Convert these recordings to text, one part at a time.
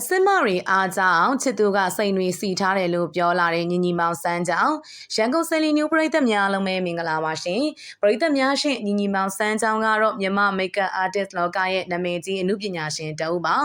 အစစ်မတွေအားကြောင့်ချစ်သူကစိန်တွေစီထားတယ်လို့ပြောလာတဲ့ညီညီမောင်စန်းကြောင့်ရန်ကုန်စင်လီညူပရိသတ်များအားလုံးပဲမင်္ဂလာပါရှင်ပရိသတ်များရှင်ညီညီမောင်စန်းကြောင့်ကတော့မြန်မာမိတ်ကပ်အာတစ်လောကရဲ့နာမည်ကြီးအမှုပညာရှင်တဦးပါ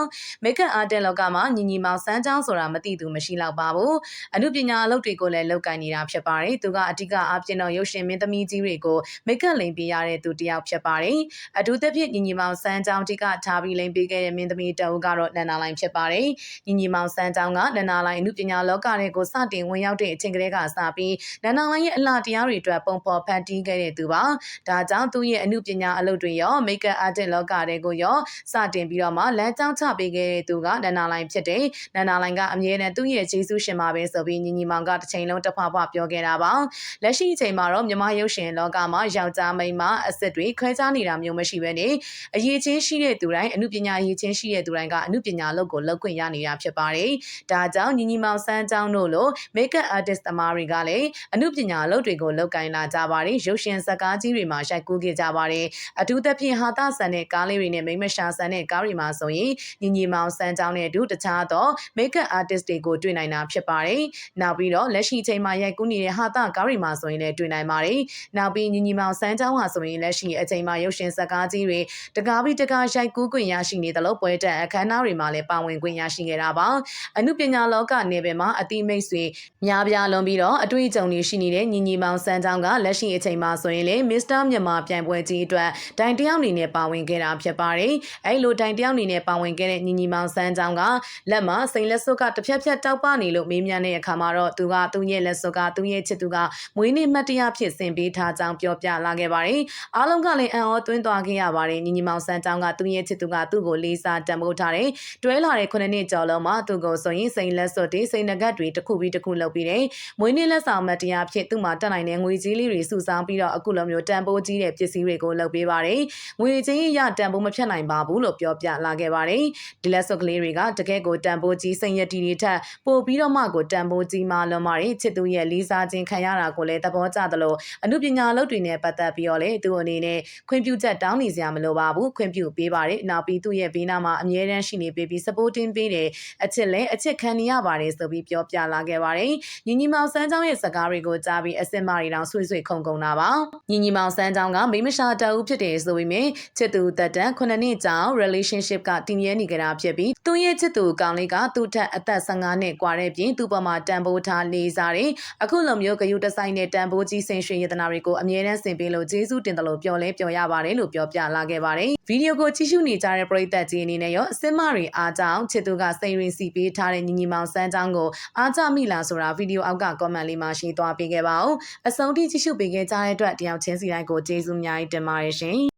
မိတ်ကပ်အာတစ်လောကမှာညီညီမောင်စန်းကြောင့်ဆိုတာမသိသူမရှိတော့ပါဘူးအမှုပညာအလုပ်တွေကိုလည်းလုပ်ကိုင်နေတာဖြစ်ပါတယ်သူကအဓိကအပြင်တော်ရုပ်ရှင်မင်းသမီးကြီးတွေကိုမိတ်ကပ်လိန်ပေးရတဲ့သူတစ်ယောက်ဖြစ်ပါတယ်အထူးသဖြင့်ညီညီမောင်စန်းကြောင့်အဓိကထားပြီးလိန်ပေးခဲ့တဲ့မင်းသမီးတဦးကတော့နန္နာလိုင်းဖြစ်ပါတယ်။ညီညီမောင်စန်းချောင်းကနန္နာလိုင်းအမှုပညာလောကတွေကိုစတင်ဝင်ရောက်တဲ့အချိန်ကလေးကစပြီးနန္နာလိုင်းရဲ့အလှတရားတွေအတွက်ပုံဖော်ဖန်တီးခဲ့တဲ့သူပါ။ဒါကြောင့်သူ့ရဲ့အမှုပညာအလုပ်တွေရောမိတ်ကပ်အာတစ်လောကတွေကိုရောစတင်ပြီးတော့မှလမ်းကြောင်းချပေးခဲ့တဲ့သူကနန္နာလိုင်းဖြစ်တယ်။နန္နာလိုင်းကအမြဲတမ်းသူ့ရဲ့ဂျေဆုရှင်ပါပဲဆိုပြီးညီညီမောင်ကတစ်ချိန်လုံးတစ်ဖွာဖွာပြောခဲ့တာပါ။လက်ရှိအချိန်မှာတော့မြမရုပ်ရှင်လောကမှာယောက်ျားမိန်းမအစ်စ်တွေခွဲခြားနေတာမျိုးမရှိဘဲနဲ့အရေးချင်းရှိတဲ့သူတိုင်းအမှုပညာအရေးချင်းရှိတဲ့သူတိုင်းကအမှုပညာလုပ်ကိုလုပ်ခွင့်ရနေတာဖြစ်ပါတယ်။ဒါကြောင့်ညီညီမောင်စန်းချောင်းတို့လို makeup artist သမားတွေကလည်းအမှုပညာအလုပ်တွေကိုလုပ်ကိုင်လာကြပါတယ်။ရုပ်ရှင်ဇာတ်ကားကြီးတွေမှာရိုက်ကူးခဲ့ကြပါတယ်။အထူးသဖြင့်ဟာတာဆန်တဲ့ကားလေးတွေနဲ့မိမရှာဆန်တဲ့ကားတွေမှာဆိုရင်ညီညီမောင်စန်းချောင်းနဲ့အတူတခြားသော makeup artist တွေကိုတွေ့နိုင်တာဖြစ်ပါတယ်။နောက်ပြီးတော့လက်ရှိချိန်မှာရိုက်ကူးနေတဲ့ဟာတာကားတွေမှာဆိုရင်လည်းတွေ့နိုင်ပါတယ်။နောက်ပြီးညီညီမောင်စန်းချောင်းဟာဆိုရင်လက်ရှိအချိန်မှာရုပ်ရှင်ဇာတ်ကားကြီးတွေတကားပြီးတကားရိုက်ကူးခွင့်ရရှိနေသလိုပွဲတက်အခမ်းအနားတွေမှာလည်းပါဝင်ခွင့်ရရှိခဲ့တာပါအမှုပညာလောကနေပင်မှာအတိမိတ်ဆွေများပြားလွန်ပြီးတော့အတွေ့အကြုံတွေရှိနေတဲ့ညီညီမောင်စန်းချောင်းကလက်ရှိအချိန်မှာဆိုရင်လေမစ္စတာမြန်မာပြိုင်ပွဲကြီးအတွက်တိုင်တယောက်အနေနဲ့ပါဝင်ခဲ့တာဖြစ်ပါတယ်အဲ့လိုတိုင်တယောက်အနေနဲ့ပါဝင်ခဲ့တဲ့ညီညီမောင်စန်းချောင်းကလက်မှာစိန်လက်စွပ်ကတစ်ဖြက်ဖြက်တောက်ပနေလို့မေးမြန်းတဲ့အခါမှာတော့သူကသူ့ရဲ့လက်စွပ်ကသူ့ရဲ့ချစ်သူကမွေးနေ့မှတ်တရဖြစ်ဆင်ပေးထားကြောင်းပြောပြလာခဲ့ပါတယ်အားလုံးကလည်းအံ့ဩသွင်းသွားခဲ့ရပါတယ်ညီညီမောင်စန်းချောင်းကသူ့ရဲ့ချစ်သူကသူ့ကိုလေးစားတံမိုးထားတယ်တွဲလာတဲ့ခုနှစ်နှစ်ကျော်လုံးမှာသူ့ကိုဆိုရင်စိန်လက်စွပ်တွေစိန်နဂတ်တွေတစ်ခုပြီးတစ်ခုလုပ်ပြီးတယ်မွေးနေ့လက်ဆောင်မတရားဖြစ်သူ့မှာတက်နိုင်တဲ့ငွေကြီးလေးတွေစုဆောင်းပြီးတော့အခုလိုမျိုးတန်ဖိုးကြီးတဲ့ပစ္စည်းတွေကိုလုပ်ပေးပါတယ်ငွေကြီးရတန်ဖိုးမဖြတ်နိုင်ပါဘူးလို့ပြောပြလာခဲ့ပါတယ်ဒီလက်စွပ်ကလေးတွေကတကယ့်ကိုတန်ဖိုးကြီးစိန်ရတီတွေထက်ပိုပြီးတော့မှကိုတန်ဖိုးကြီးမှလွန်ပါတယ်ချစ်သူရဲ့လေးစားခြင်းခံရတာကိုလည်းသဘောကျသလိုအမှုပညာလုပ်တွေနဲ့ပတ်သက်ပြီးတော့လေသူအနေနဲ့ခွင့်ပြုချက်တောင်းနေစရာမလိုပါဘူးခွင့်ပြုပေးပါတယ်နောက်ပြီးသူ့ရဲ့ဘေးနားမှာအမြဲတမ်းရှိနေပေးပြီး supporting ပေးတယ်အချစ်လည်းအချစ်ခံနေရပါတယ်ဆိုပြီးပြောပြလာခဲ့ပါတယ်ညီညီမောင်စန်းချောင်းရဲ့စကားတွေကိုကြားပြီးအစစ်မတွေတောင်ဆွေ့ဆွေ့ခုန်ခုန်တာပါညီညီမောင်စန်းချောင်းကမိမရှာတအုပ်ဖြစ်တယ်ဆိုပေမဲ့ချစ်သူတက်တန်9နှစ်ကြာ relationship ကတည်မြဲနေကြတာဖြစ်ပြီးသူ့ရဲ့ချစ်သူကောင်လေးကသူ့ထက်အသက်15နှစ်กว่าတဲ့ပြင်သူ့ပေါ်မှာတန်ဖိုးထားလေးစားတယ်အခုလိုမျိုးဂယုတဆိုင်နဲ့တန်ဖိုးကြီးဆင်ရွှင်ရတနာတွေကိုအမြဲတမ်းဆင်ပေးလို့ကျေးဇူးတင်တယ်လို့ပြောလဲပြောရပါတယ်လို့ပြောပြလာခဲ့ပါတယ် ဗီဒီယိုကိုကြည့်ရှုနေကြတဲ့ပရိသတ်ကြီးအနေနဲ့ရောအစစ်မတွေအားကြောင့်ချစ်သူကစိန်ရင်စီပေးထားတဲ့ညီညီမောင်စန်းချောင်းကိုအားကြမိလားဆိုတာဗီဒီယိုအောက်က comment လေးမှာရှင်းသွားပေးခဲ့ပါဦးအဆုံးထိကြည့်ရှုပေးခဲ့ကြတဲ့အတွက်တယောက်ချင်းစီတိုင်းကိုကျေးဇူးအများကြီးတင်ပါတယ်ရှင်